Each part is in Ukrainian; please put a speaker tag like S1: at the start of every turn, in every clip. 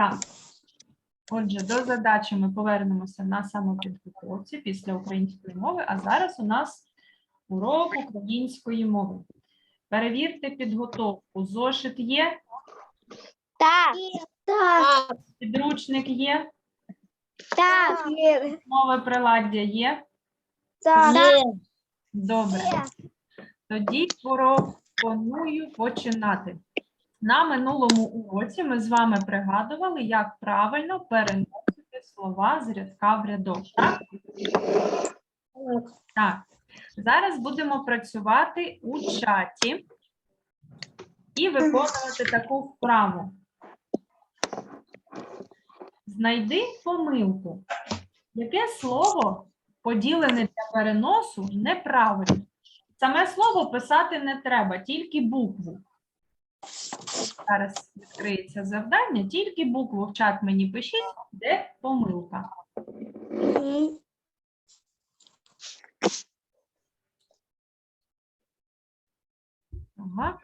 S1: Так. Отже, до задачі ми повернемося на самопідготовці після української мови, а зараз у нас урок української мови. Перевірте підготовку. Зошит є,
S2: Так. Так.
S1: підручник є,
S2: Так.
S1: мове приладдя є.
S2: Так.
S1: Добре. Тоді пропоную починати. На минулому уроці ми з вами пригадували, як правильно переносити слова з рядка в рядок. Так? Так. Зараз будемо працювати у чаті і виконувати таку вправу. Знайди помилку. Яке слово поділене для переносу неправильно? Саме слово писати не треба, тільки букву. Зараз відкриється завдання, тільки букву в чат мені пишіть, де помилка. Ага.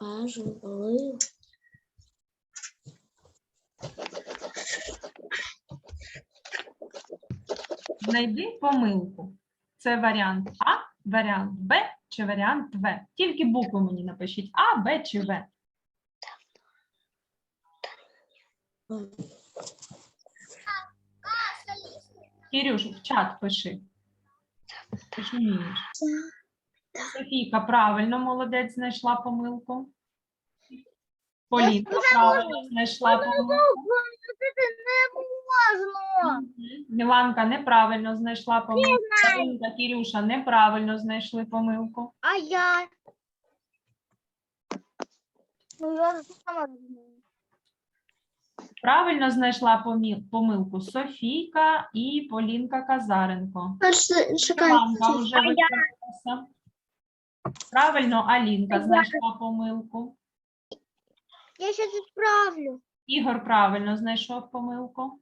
S1: Отже, знайди помилку. Це варіант А, варіант Б чи варіант В. Тільки букву мені напишіть А, Б чи В. Кирюш, в чат пиши. Ти ж вмієш. Софійка правильно, молодець, знайшла помилку. Полінка правильно знайшла помилку. Мгм. Міланка неправильно знайшла помилку. Каринка, Кирюша неправильно знайшли помилку.
S2: А я? Ну, я сама знаю.
S1: Правильно знайшла помі- помилку Софійка і Полінка Казаренко. Міланка вже виправилася. Правильно, Алінка знайшла помилку.
S2: Я сейчас исправлю.
S1: Ігор правильно знайшов помилку.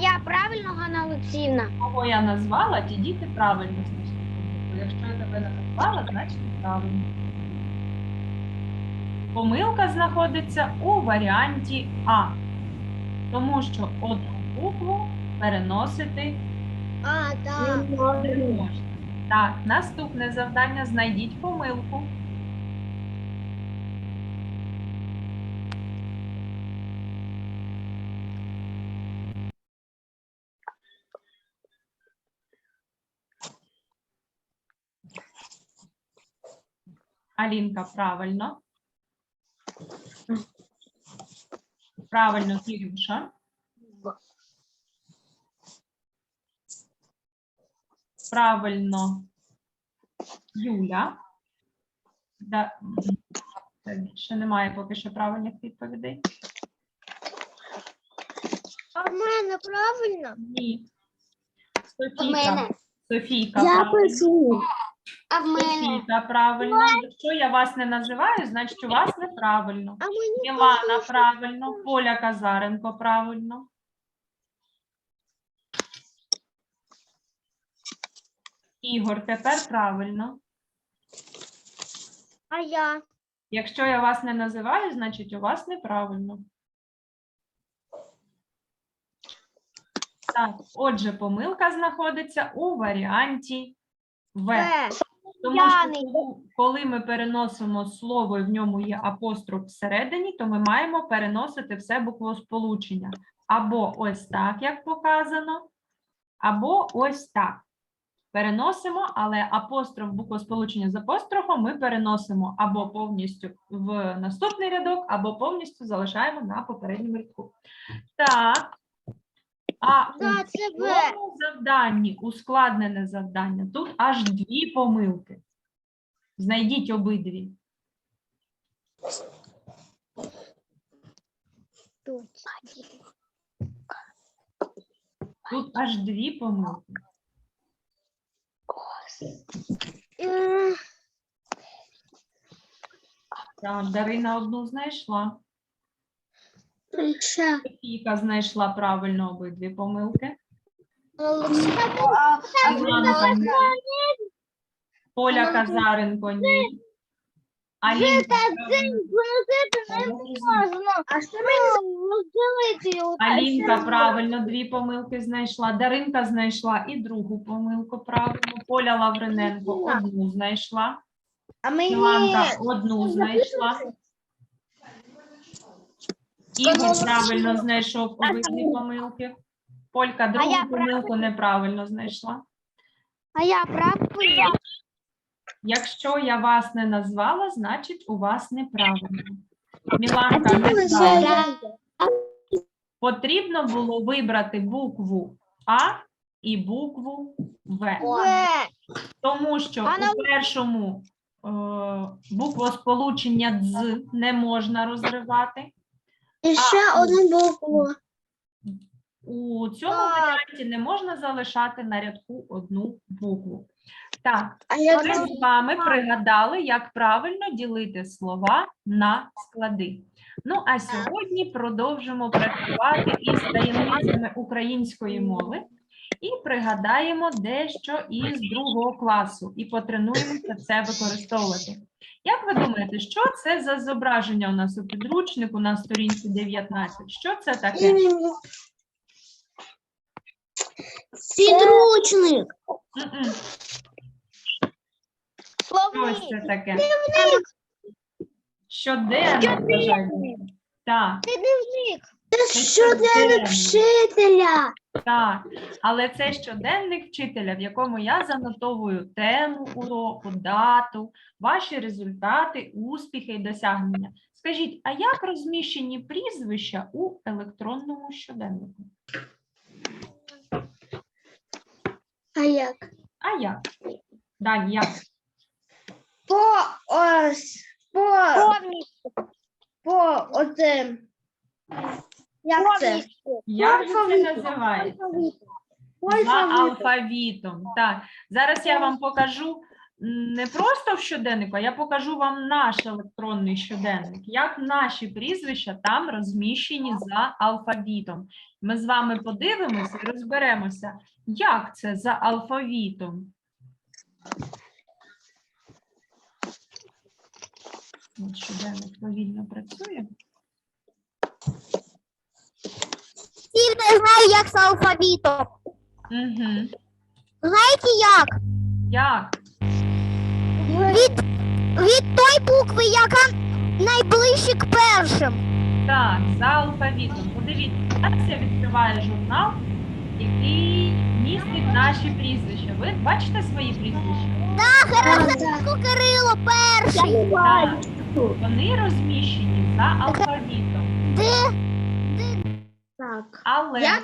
S2: Я правильно, Ганна Олексіївна?
S1: Кого я назвала, ті діти правильно знайшли помилку. Якщо я тебе не назвала, значить правильно. Помилка знаходиться у варіанті А, тому що одну букву переносити
S2: А, так.
S1: не можна. Так, наступне завдання знайдіть помилку. Алінка, правильно. Правильно, Кирюша. Правильно, Юля. Да. Ще немає поки що правильних відповідей.
S2: А в мене правильно?
S1: Ні. Софійка.
S2: мене.
S1: Софійка, правильно.
S2: А в
S1: Софійка, правильно. Якщо я вас не називаю, значить у вас неправильно.
S2: А мені
S1: Мілана, правильно. Поля Казаренко, правильно. Ігор, тепер правильно.
S2: А я?
S1: Якщо я вас не називаю, значить у вас неправильно. Так, отже, помилка знаходиться у варіанті В.
S2: В.
S1: Тому що коли- коли ми переносимо слово і в ньому є апостроф всередині, то ми маємо переносити все буквосполучення. Або ось так, як показано, або ось так. Переносимо, але апостроф буквосполучення з апострофом ми переносимо або повністю в наступний рядок, або повністю залишаємо на попередньому рядку. Так. А у цьому завданні, ускладнене завдання, тут аж дві помилки. Знайдіть обидві.
S2: Тут.
S1: Тут аж дві помилки.
S2: Е,
S1: Так, Дарина одну знайшла.
S2: Ще.
S1: Софійка знайшла правильно обидві помилки. Іванка. Поля Казаренко, ні.
S2: А що
S1: Алінка правильно дві помилки знайшла. Даринка знайшла і другу помилку правильно. Поля Лавриненко одну знайшла.
S2: А мені
S1: Міланка одну знайшла. Ігор правильно знайшов обидві помилки. Полька другу
S2: я
S1: помилку неправильно знайшла.
S2: А я правильно.
S1: Якщо я вас не назвала, значить у вас неправильно. Міланка неправильно. Потрібно було вибрати букву А і букву В. Тому що у першому е, буквосполучення «дз» не можна розривати.
S2: І ще одну букву.
S1: У цьому
S2: Так.
S1: варіанті не можна залишати на рядку одну букву. Так,
S2: А я
S1: ми з вами пригадали, як правильно ділити слова на склади. Ну а сьогодні продовжимо працювати із таємницями української мови і пригадаємо дещо із другого класу і потренуємося це використовувати. Як ви думаєте, що це за зображення у нас у підручнику на сторінці 19? Що це таке?
S2: Підручник.
S1: М-м, Що це таке? Щоденно, вважайте. Так. Це щоденник
S2: вчителя.
S1: Так, але це щоденник вчителя, в якому я занотовую тему уроку, дату, ваші результати, успіхи і досягнення. Скажіть, а як розміщені прізвища у електронному щоденнику?
S2: А як?
S1: А як? Дань, як?
S2: По ось по по оце. Як це?
S1: Як же це називається? За алфавітом. Так, зараз я вам покажу не просто в щоденнику, а я покажу вам наш електронний щоденник, як наші прізвища там розміщені за алфавітом. Ми з вами подивимося і розберемося, як це за алфавітом. Щоденник повільно працює.
S2: Всі не знаю, як з алфавітом.
S1: Угу.
S2: Знаєте як?
S1: Як?
S2: Від, від той букви, яка найближче к першим.
S1: Так, за алфавітом. Подивіться, зараз я відкриваю журнал, який містить наші прізвища. Ви бачите свої прізвища?
S2: Герасимко Кирило перший.
S1: Так. Вони розміщені за алфавітом.
S2: Де? Так.
S1: Але
S2: Я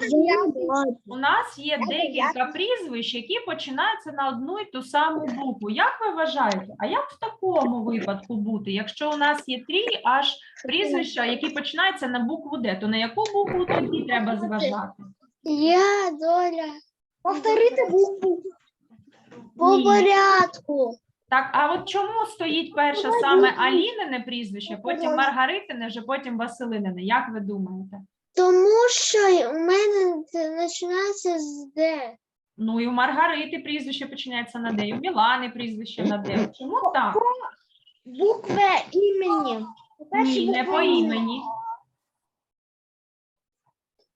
S1: у нас є декілька прізвищ, які починаються на одну і ту саму букву. Як ви вважаєте? А як в такому випадку бути? Якщо у нас є три аж прізвища, які починаються на букву Д, то на яку букву тоді треба зважати?
S2: Я доля. Повторити букву. По
S1: Ні.
S2: порядку.
S1: Так, а от чому стоїть перше саме Алінине прізвище, потім Маргаритине, вже потім Василинине? Як ви думаєте?
S2: Тому що у мене це починається з Д.
S1: Ну і у Маргарити прізвище починається на Д, і у Мілани прізвище на Д. Чому так?
S2: Буква імені.
S1: Ні, не по імені.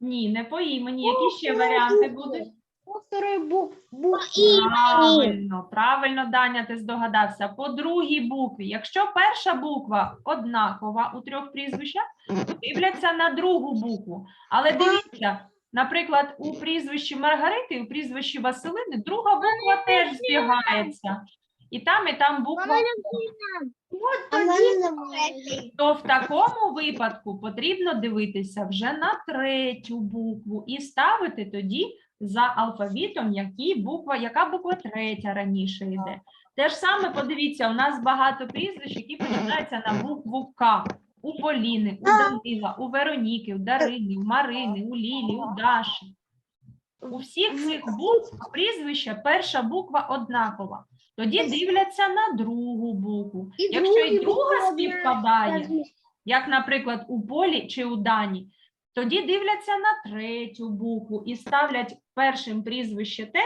S1: Ні, не по імені. Які ще варіанти будуть?
S2: Повтори букву.
S1: Правильно, правильно, Даня, ти здогадався. По другій букві. Якщо перша буква однакова у трьох прізвищах, то дивляться на другу букву. Але дивіться, наприклад, у прізвищі Маргарити і у прізвищі Василини друга буква теж збігається. І там, і там буква
S2: мене немає.
S1: то в такому випадку потрібно дивитися вже на третю букву і ставити тоді за алфавітом, які буква, яка буква третя раніше йде. Те ж саме подивіться, у нас багато прізвищ, які починаються на букву К. У Поліни, у Данила, у Вероніки, у Дарини, у Марини, у Лілі, у Даші. У всіх цих букв прізвища перша буква однакова. Тоді дивляться на другу букву. Якщо і друга співпадає, як, наприклад, у Полі чи у Дані, тоді дивляться на третю букву і ставлять першим прізвище те,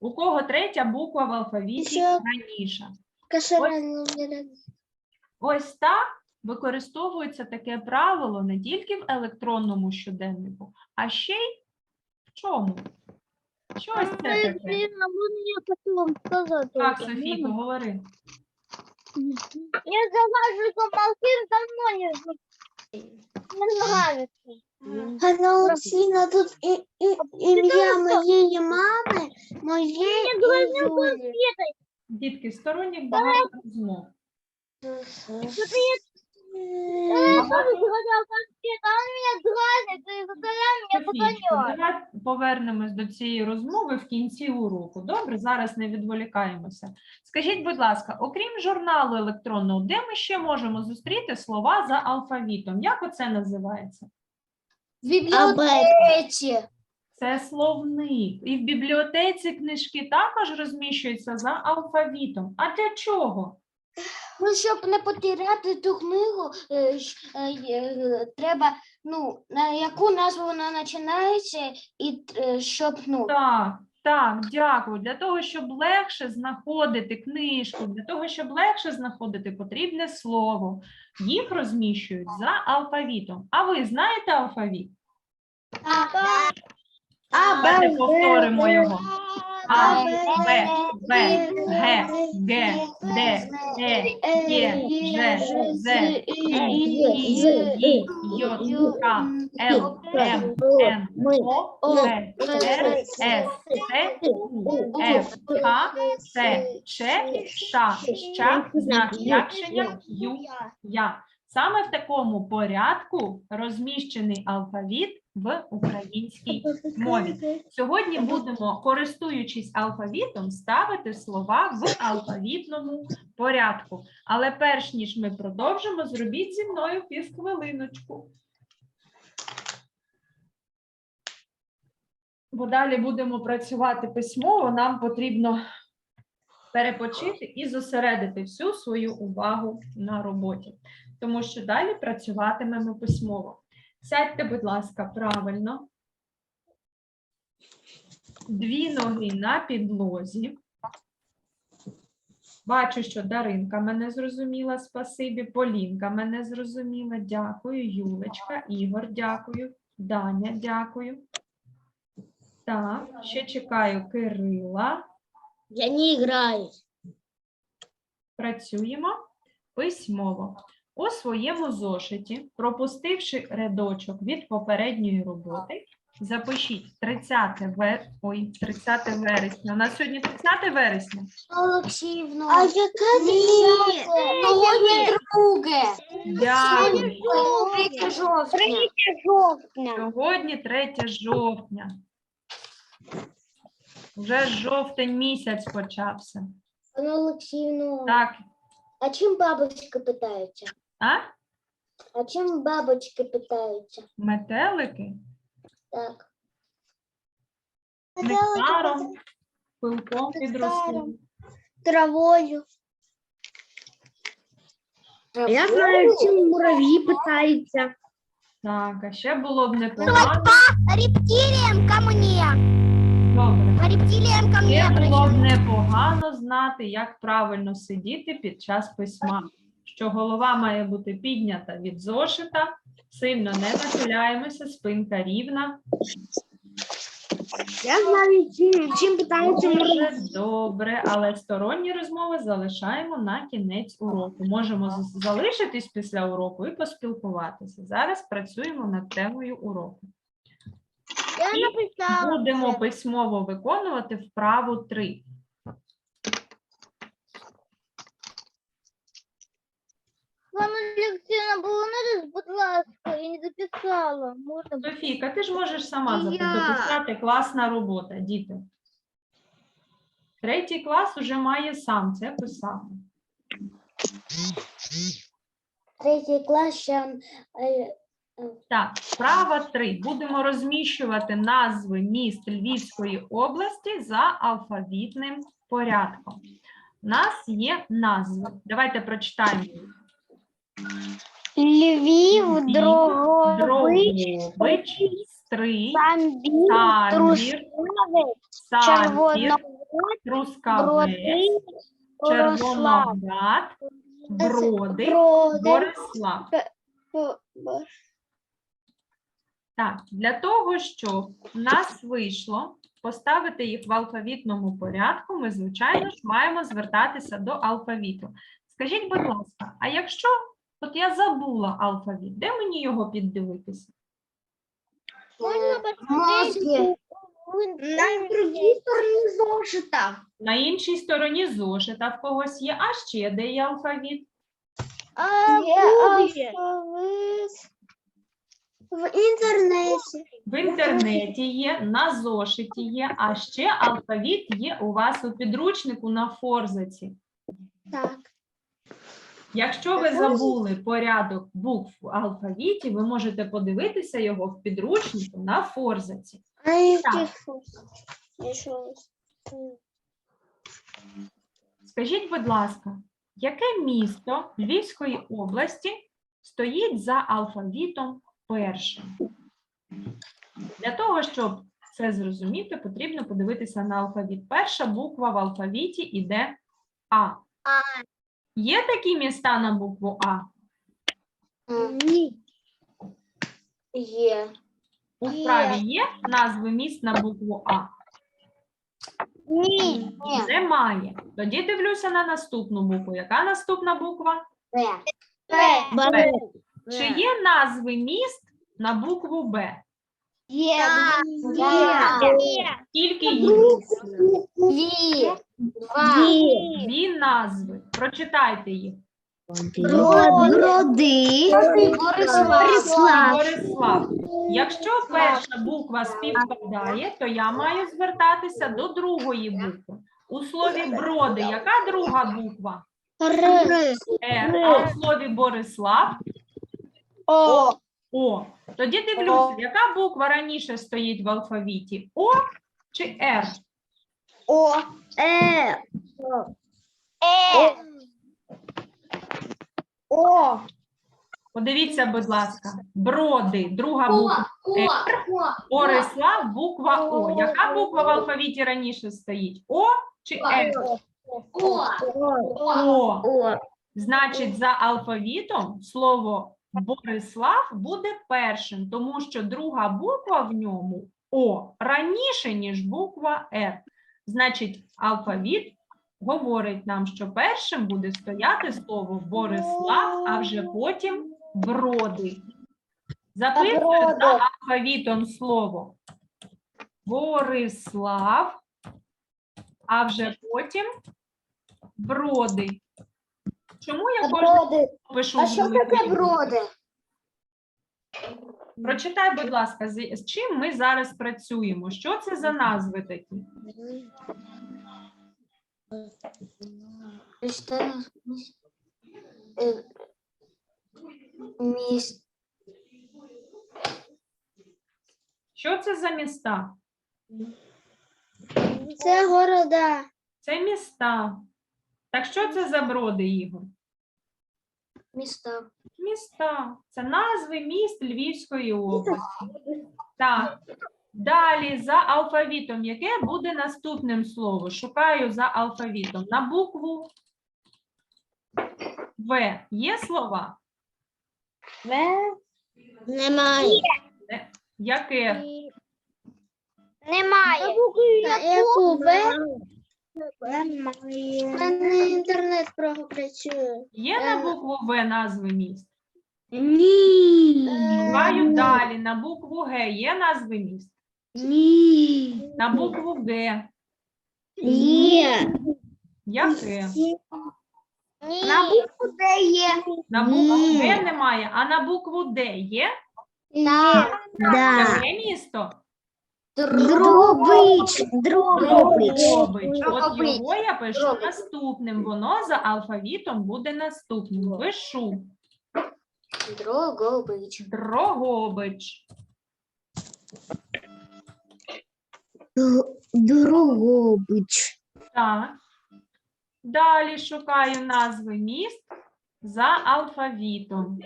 S1: У кого третя буква в алфавіті
S2: Ще-
S1: раніше? Ось так використовується таке правило не тільки в електронному щоденнику, а ще й в чому? Що ось це таке?
S2: потом сказать?
S1: Так, Софійко, говори.
S2: Я залажу помолчим, давно не жду. Мне нравится. Анна Олексійна, тут і, і, ім'я моєї мами, моєї і Юлі.
S1: Дітки, сторонніх багато розмов.
S2: Погонять.
S1: давай повернемось до цієї розмови в кінці уроку. Добре, зараз не відволікаємося. Скажіть, будь ласка, окрім журналу електронного, де ми ще можемо зустріти слова за алфавітом? Як оце називається?
S2: В библиотеке.
S1: Це словник. І в бібліотеці книжки також розміщуються за алфавітом. А для чого?
S2: Ну, щоб не потеряти ту книгу, е, е, е, треба, ну, на яку назву вона починається, і е, щоб, ну,
S1: Так, так, дякую. Для того, щоб легше знаходити книжку, для того, щоб легше знаходити потрібне слово, їх розміщують за алфавітом. А ви знаєте алфавіт? Давайте повторимо його. А, Б, В, Г, Г, Д, Е, Є, Ж, З, І, І, Й, К, Л, М, Н, О, П, Р, С, Т, У, Ф, Х, Ц, Ч, Ш, Щ, знак якшення, Ю, Я. Саме в такому порядку розміщений алфавіт в українській мові. Сьогодні будемо, користуючись алфавітом, ставити слова в алфавітному порядку. Але перш ніж ми продовжимо, зробіть зі мною півхвилиночку. Бо далі будемо працювати письмово, нам потрібно перепочити і зосередити всю свою увагу на роботі, тому що далі працюватимемо письмово. Сядьте, будь ласка, правильно. Дві ноги на підлозі. Бачу, що Даринка мене зрозуміла, спасибі. Полінка мене зрозуміла. Дякую. Юлечка, Ігор, дякую. Даня, дякую. Так, ще чекаю Кирила.
S2: Я не играю.
S1: Працюємо письмово. У своєму зошиті, пропустивши рядочок від попередньої роботи, запишіть 30 вер... Ой, 30 вересня. У нас сьогодні 30 вересня.
S2: Олексіївна. А дні? Сьогодні друге.
S1: Дякую.
S2: Третє жовтня. Третє жовтня.
S1: Сьогодні 3 жовтня. Вже жовтень місяць почався.
S2: Анна Олексіївна,
S1: Так,
S2: а чим бабочки питаються?
S1: А?
S2: А чим бабочки питаються?
S1: Метелики
S2: Так.
S1: нектаром, пилком від рослин.
S2: Травою.
S3: Я знаю, чим мурав'ї питаються.
S1: Так, а ще було б непогано.
S2: Рептиліям ко мне.
S1: Добре.
S2: Рептиліям ко
S1: Ще було б непогано знати, як правильно сидіти під час письма. Що голова має бути піднята від зошита, сильно не нахиляємося, спинка рівна.
S3: Я знаю, чим, чим питаються.
S1: Дуже добре, але сторонні розмови залишаємо на кінець уроку. Можемо залишитись після уроку і поспілкуватися. Зараз працюємо над темою уроку.
S2: Я написала.
S1: Будемо письмово виконувати вправу 3.
S2: Пане Олексійна, Болонарис, будь ласка, я не записала. Можна
S1: Софійка, ти ж можеш сама
S2: Я.
S1: записати класна робота, діти. Третій клас уже має сам це писати.
S2: третій клас ще е,
S1: Так, вправа 3. Будемо розміщувати назви міст Львівської області за алфавітним порядком. У нас є назви. Давайте прочитаємо. їх.
S2: Львів, Дрогобич,
S1: стрий,
S2: Самбір,
S1: самбір, трускавець, червоноград, броди,
S2: броди,
S1: Борислав. Так, для того, щоб в нас вийшло поставити їх в алфавітному порядку, ми, звичайно ж, маємо звертатися до алфавіту. Скажіть, будь ласка, а якщо от я забула алфавіт, де мені його піддивитися?
S2: Мозги.
S3: На другій стороні зошита.
S1: На іншій стороні зошита в когось є, а ще де є алфавіт?
S2: Є алфавит в інтернеті.
S1: В інтернеті є, на зошиті є, а ще алфавіт є у вас у підручнику на форзаці.
S2: Так.
S1: Якщо ви забули порядок букв в алфавіті, ви можете подивитися його в підручнику на форзаці. Так. Скажіть, будь ласка, яке місто Львівської області стоїть за алфавітом першим? Для того, щоб це зрозуміти, потрібно подивитися на алфавіт. Перша буква в алфавіті іде А. Є такі міста на букву А?
S2: Ні. Є.
S1: У
S2: Є.
S1: вправі є назви міст на букву А?
S2: Ні.
S1: Немає. Тоді дивлюся на наступну букву. Яка наступна буква?
S2: П.
S1: Б. Чи є назви міст на букву Б?
S2: Є.
S3: Є.
S1: Скільки їх?
S2: Дві.
S1: Дві назви. Прочитайте їх.
S3: Броди. Борислав.
S1: Борислав. Якщо перша буква співпадає, то я маю звертатися до другої букви. У слові броди, яка друга буква?
S2: Р.
S1: Р. А у слові Борислав
S2: О.
S1: О. Тоді дивлюся, яка буква раніше стоїть в алфавіті? О чи Р?
S2: О.
S3: Е.
S2: Е. О.
S1: Подивіться, будь ласка, броди, друга буква Р, Борислав, буква О. Яка буква в алфавіті раніше стоїть? О чи Р? О.
S3: О.
S1: Значить, за алфавітом слово Борислав буде першим, тому що друга буква в ньому О раніше, ніж буква Р. Значить, алфавіт говорить нам, що першим буде стояти слово Борислав, а вже потім броди. Записую
S2: Броди.
S1: за алфавітом слово Борислав, а вже потім броди. Чому я кожен пишу?
S2: А що таке броди?
S1: Прочитай, будь ласка, з чим ми зараз працюємо? Що це за назви такі?
S2: Е, Міст.
S1: Що це за міста?
S2: Це города.
S1: Це міста. Так що це за броди, Ігор?
S2: Міста.
S1: Міста. Це назви міст Львівської області. Так. Далі за алфавітом. Яке буде наступним слово? Шукаю за алфавітом. На букву В. Є слова?
S2: Немає.
S1: Яке?
S2: Немає. Яку В? У мене інтернет працює.
S1: Є на
S2: Е.
S1: букву В назви міст?
S3: Ні.
S1: Шукаю далі. На букву Г є назви міст?
S3: Ні.
S1: На букву Г.
S3: Є.
S1: Яке?
S2: На букву Д є.
S1: На букву
S3: Ні.
S1: Г немає, а на букву Д є?
S2: Так.
S3: Да.
S1: Яке місто?
S3: Дробич. Дробич.
S1: Дрогобич. От його я пишу
S2: Дрогобич.
S1: наступним. Воно за алфавітом буде наступним. Пишу
S2: Дрогобич.
S1: Дрогобич. Так. Далі шукаю назви міст за алфавітом.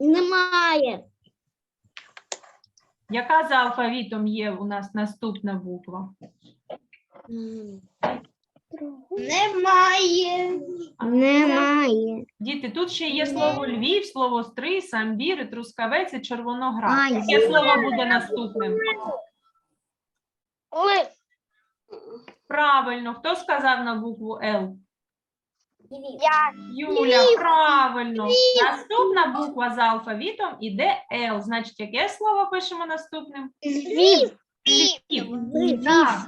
S3: Немає.
S1: Яка за алфавітом є у нас наступна буква?
S2: Немає.
S3: Немає.
S1: Діти, тут ще є слово Львів, слово стрий, самбір, і трускавець і червоноград.
S3: А,
S1: Яке
S3: є.
S1: слово буде наступним?
S2: Ой.
S1: Правильно, хто сказав на букву Л?
S2: Я.
S1: Юля, правильно. Наступна буква за алфавітом іде Л. Значить, яке слово пишемо наступним?
S3: Львів.
S1: Львів. Так.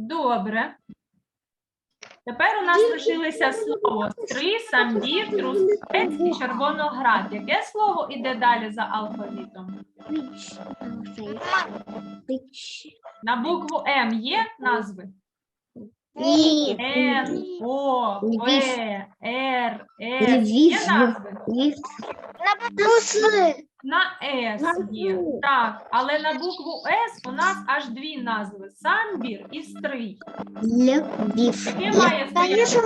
S1: Добре. Тепер у нас лишилися слово стри, самбір, трускавець і червоноград. Яке слово іде далі за алфавітом? На букву М є назви?
S3: Ні.
S1: Н, О. П, Р, С. Є
S3: Львів.
S1: назви?
S3: Львів.
S1: На С є. Так, але на букву С у нас аж дві назви: самбір і стрий.
S3: Львів.
S1: Яке має стояти перше?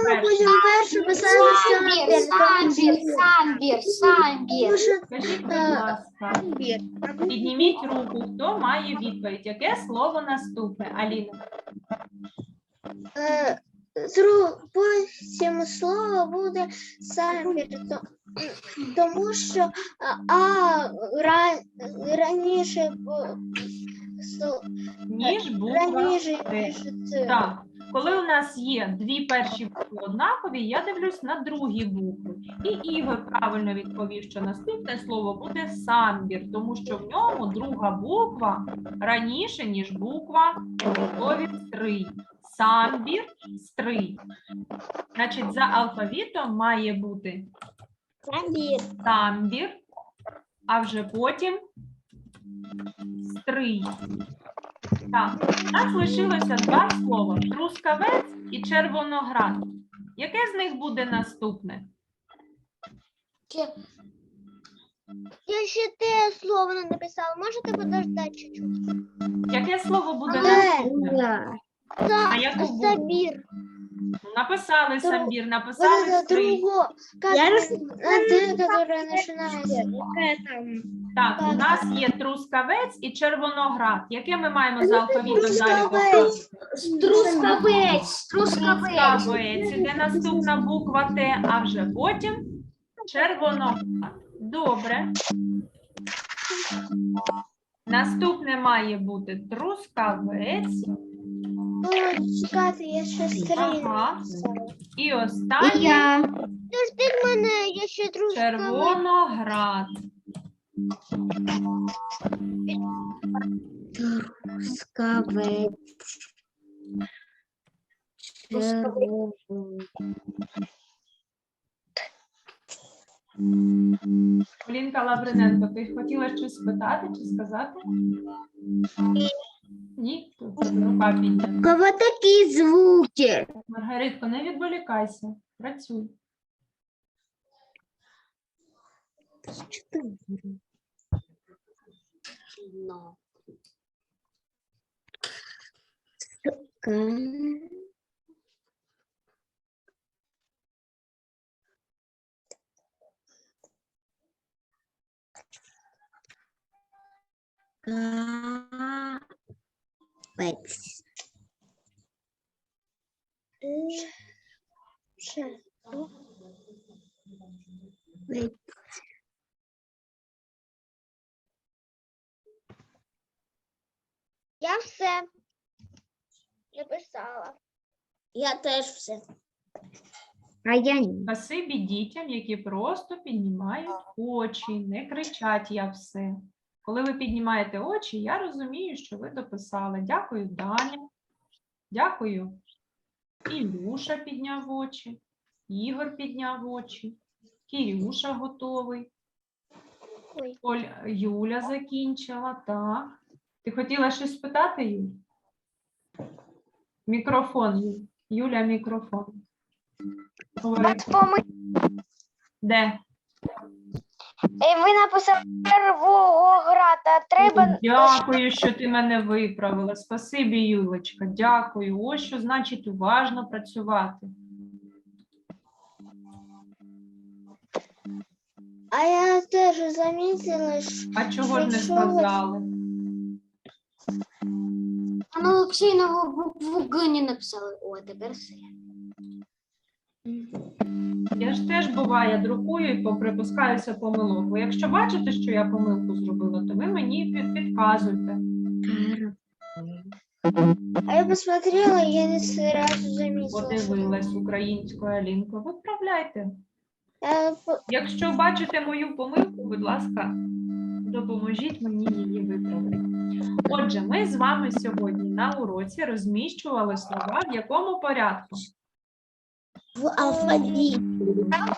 S3: перше писати
S2: Самбір, самбір, самбір, самбір.
S1: Скажіть, будь ласка, підніміть руку, хто має відповідь. Яке слово наступне, Аліна?
S4: Потім слово буде самбір, то- тому що а, раніше
S1: Ніж буква
S4: раніше
S1: Т. Так, коли у нас є дві перші букви однакові, я дивлюсь на другі букви. І Ігор правильно відповів, що наступне слово буде самбір, тому що в ньому друга буква раніше, ніж буква слові стрий. Самбір, стрий. Значить, за алфавітом має бути
S4: Самбір.
S1: самбір, а вже потім стрий. Так, у нас лишилося два слова: трускавець і червоноград. Яке з них буде наступне?
S4: Я ще те слово не написала. Можете подождати чуть-чуть?
S1: Яке слово буде наступне? А яку букву?
S4: Самбір.
S1: Написали самбір, написали
S4: Вот это друго. Как
S3: Я
S4: на
S3: раз-
S4: Т, которая начинается.
S1: Так, у нас є трускавець і червоноград. Яке ми маємо за алфавітом далі?
S4: Трускавець.
S2: Трускавець, трускавець.
S1: Трускавець. Іде наступна буква Т, а вже потім червоноград. Добре. Наступне має бути трускавець.
S4: Чекайте, я ще.
S1: Ага. І останнє
S3: Я.
S4: Подожди мене, я ще
S1: червоноград.
S3: Трускавець.
S1: Полінка Лавриненко, ти хотіла щось спитати чи сказати? Ні? Рука піднята.
S3: Кого такі звуки?
S1: Маргаритко, не відволікайся. Працюй.
S3: Капець.
S4: Ще. Я все написала.
S3: Я теж все. А я ні.
S1: Спасибі дітям, які просто піднімають очі, не кричать я все. Коли ви піднімаєте очі, я розумію, що ви дописали. Дякую, Даня. Дякую. Ілюша підняв очі, Ігор підняв очі, Кірюша готовий. Оль, Юля закінчила, так. Ти хотіла щось спитати, Юль? Мікрофон, Юля, мікрофон. Де?
S4: Е, Ви написали Первограда. Треба
S1: Дякую, що ти мене виправила. Спасибі, Юлечка. Дякую. Ось що значить уважно працювати.
S4: А я теж замітила, що
S1: А чого ж не
S4: ви?
S1: сказали?
S2: Анна Олексійного букву Г не написали. О, тепер все.
S1: Я ж теж буває друкую і поприпускаюся помилок. Ви якщо бачите, що я помилку зробила, то ви мені підказуйте.
S4: А я посмотрела, я не сразу заметила.
S1: Подивилась українською Алінко. Виправляйте.
S4: Я
S1: Якщо бачите мою помилку, будь ласка, допоможіть мені її виправити. Отже, ми з вами сьогодні на уроці розміщували слова в якому порядку?
S3: В алфавіті.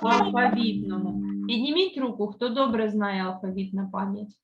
S1: В алфавітному. Підніміть руку, хто добре знає алфавіт на пам'ять.